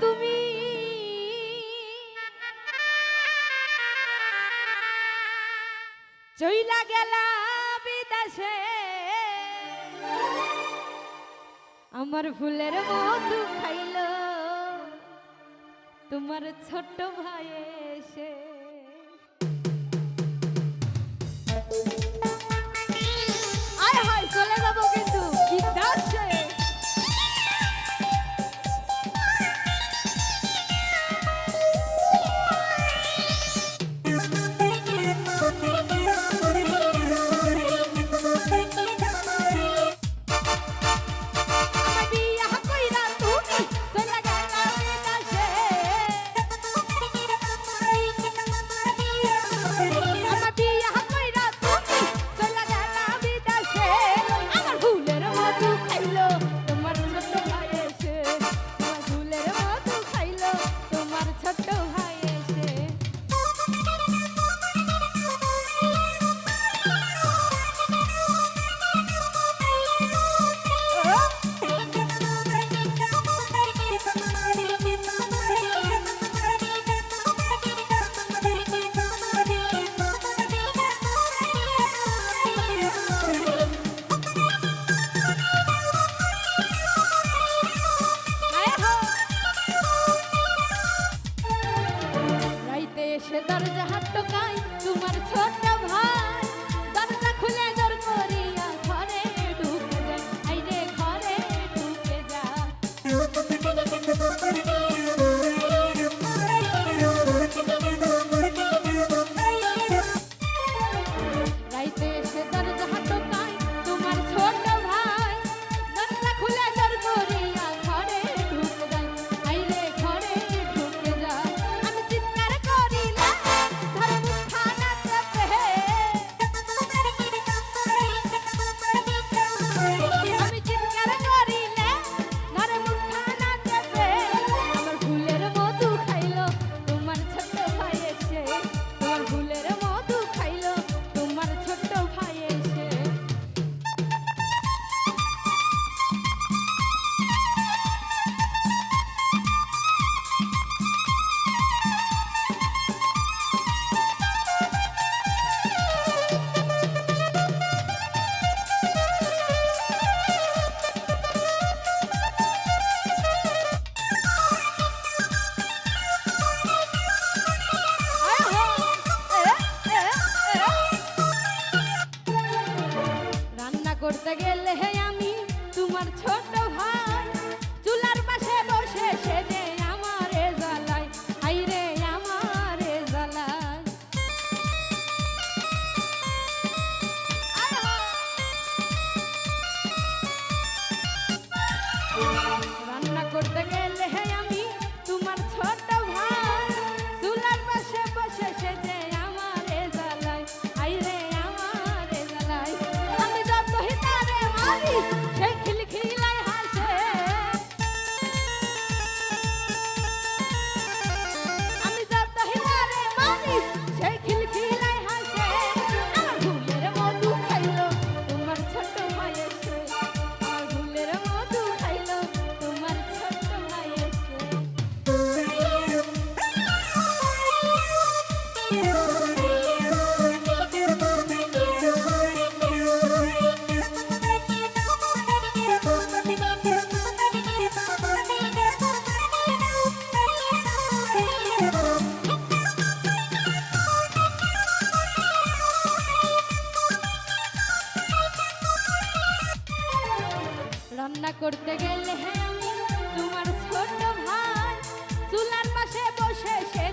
তুমি। চইলা গেলা আমার ফুলের মতো খাইল তোমার ছোট ভাইয়ের করতে গেলে আমি তোমার ছোট ভাই। চুলার পাশে বসে সেজে আমারে জ্বালায়। হাই রে আমারে জ্বালায়। রান্না করতে গেলে আমি তোমার ছোট রান্না করতে গেলে হ্যাঁ, তোমার ছোট ভাই চুলার পাশে বসে সে